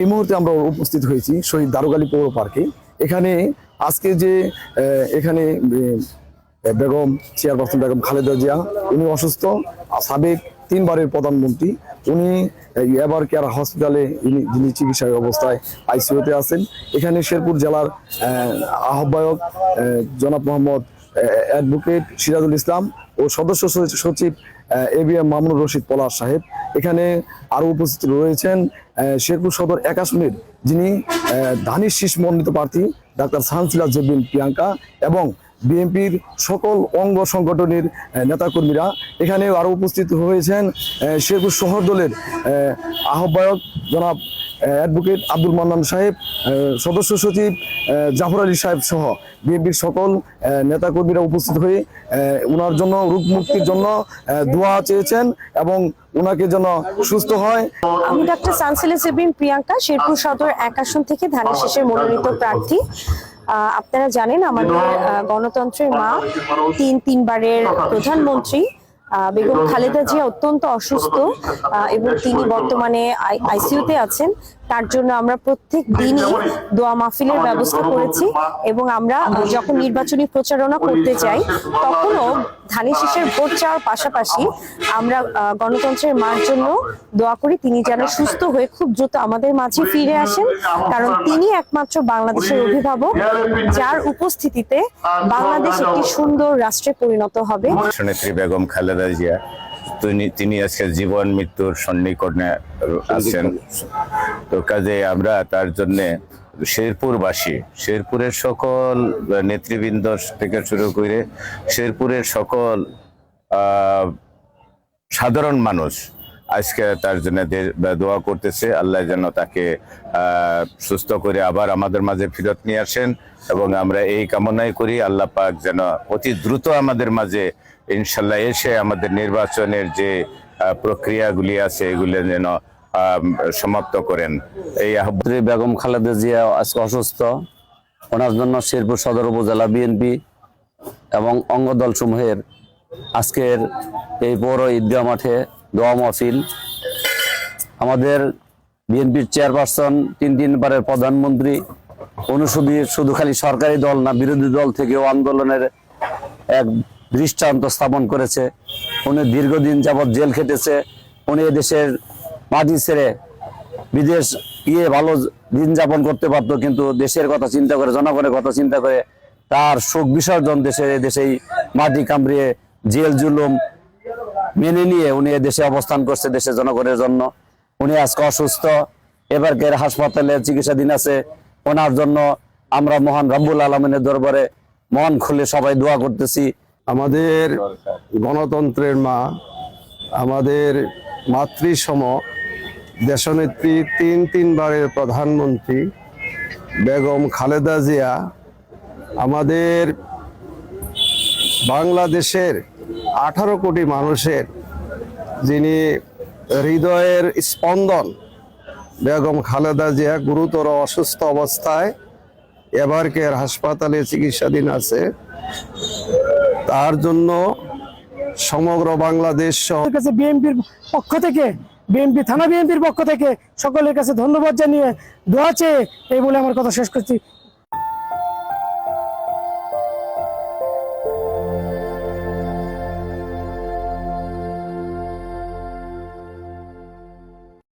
এই মুহূর্তে আমরা উপস্থিত হয়েছি শহীদ দারুগালী পৌর পার্কে। এখানে আজকে যে এখানে বেগম, চেয়ারপারসন বেগম খালেদা জিয়া, উনি অসুস্থ, সাবেক তিনবারের প্রধানমন্ত্রী, উনি এবার কেয়ার হসপিটালে যিনি চিকিৎসায় অবস্থায় আইসিইউতে আছেন। এখানে শেরপুর জেলার আহ্বায়ক জনাব মোহাম্মদ অ্যাডভোকেট সিরাজুল ইসলাম ও সদস্য সচিব- A B M Mamunur Rashid Palash সাহেব। এখানে আরও উপস্থিত রয়েছেন শেরপুর সদর এক আসনের যিনি ধানির শীষ মনোনীত প্রার্থী, ডাক্তার সানসিলা জেবিন প্রিয়াঙ্কা এবং বিএনপির সকল অঙ্গ সংগঠনের নেতাকর্মীরা। এখানে আরও উপস্থিত হয়েছেন শেরপুর শহর দলের আহ্বায়ক জনাব অ্যাডভোকেট আব্দুল মান্নান সাহেব সদস্য সচিব জাফর আলী সাহেব সহ বিএনপির সকল নেতাকর্মীরা উপস্থিত হয়ে ওনার জন্য রোগ মুক্তির জন্য দোয়া চেয়েছেন এবং ওনাকে যেন সুস্থ হয়। আমি ডক্টর সানসিলা প্রিয়াঙ্কা, শেরপুর সদর এক আসন থেকে ধানের শেষের মনোনীত প্রার্থী। আপনারা জানেন, আমাদের গণতন্ত্রের মা, তিন তিনবারের প্রধানমন্ত্রী। বেগম খালেদা জিয়া অত্যন্ত অসুস্থ এবং তিনি বর্তমানে আইসিইউতে আছেন। তার জন্য আমরা প্রত্যেক দিনই দোয়া মাহফিলের ব্যবস্থা করেছি এবং আমরা যখন নির্বাচনী প্রচারণা করতে যাই তখনও ধানের শীষের ভোট চাওয়ার পাশাপাশি আমরা গণতন্ত্রের মার জন্য দোয়া করি। তিনি যেন সুস্থ হয়ে খুব দ্রুত আমাদের মাঝে ফিরে আসেন। কারণ তিনি একমাত্র বাংলাদেশের অভিভাবক যার উপস্থিতিতে বাংলাদেশ একটি সুন্দর রাষ্ট্রে পরিণত হবে। নেত্রী বেগম খালেদা জিয়া তিনি তিনি আজকে জীবন, মৃত্যুর সন্নিকটে আছেন। তো কাজে আমরা তার জন্যে শেরপুরবাসী, শেরপুরের সকল নেতৃবৃন্দ থেকে শুরু করে শেরপুরের সকল সাধারণ মানুষ আজকে তার জন্য দোয়া করতেছে। আল্লাহ যেন তাকে সুস্থ করে আবার আমাদের মাঝে ফিরত নিয়ে আসেন এবং আমরা এই কামনাই করি। আল্লাহ পাক যেন অতি দ্রুত আমাদের মাঝে ইনশাল্লাহ এসে আমাদের নির্বাচনের যে প্রক্রিয়াগুলি আছে, এগুলি যেন সমাপ্ত করেন। এই আহ্বান বেগম খালেদা জিয়া আজকে অসুস্থ। ওনার জন্য শেরপুর সদর উপজেলা বিএনপি এবং অঙ্গদল সমূহের আজকের এই পৌর ঈদগাহ মাঠে দোয়া মাহফিল। আমাদের বিএনপির চেয়ারপারসন, তিন তিনবারের প্রধানমন্ত্রী অনুশুধু শুধু খালি সরকারি দল না, বিরোধী দল থেকেও আন্দোলনের এক দৃষ্টান্ত স্থাপন করেছে। উনি দীর্ঘদিন যাবৎ জেল খেটেছে। উনি এদেশের মাটি ছেড়ে বিদেশ গিয়ে ভালো দিন যাপন করতে পারতো, কিন্তু দেশের কথা চিন্তা করে, জনগণের কথা চিন্তা করে তার শোক বিসর্জন দেশের দেশেই মাটি কামড়িয়ে জেল জুলুম মেনে নিয়ে উনি দেশে অবস্থান করছে, দেশের জনগণের জন্য। উনি আজকে অসুস্থ এবারকের হাসপাতালে চিকিৎসাধীন আছে। ওনার জন্য আমরা মহান রাব্বুল আলমিনের দরবারে মন খুলে সবাই দোয়া করতেছি। আমাদের গণতন্ত্রের মা, আমাদের মাতৃসম দেশনেত্রী, তিন তিনবারের প্রধানমন্ত্রী বেগম খালেদা জিয়া, আমাদের বাংলাদেশের আঠারো কোটি মানুষের যিনি হৃদয়ের স্পন্দন, বেগম খালেদা জিয়া গুরুতর অসুস্থ অবস্থায় এবারকের হাসপাতালে চিকিৎসাধীন আছে। তার জন্য সমগ্র বাংলাদেশ কাছে বিএনপির পক্ষ থেকে, বিএনপি থানা বিএনপির পক্ষ থেকে সকলের কাছে ধন্যবাদ জানিয়ে দোয়া চেয়ে এই বলে আমার কথা শেষ করছি।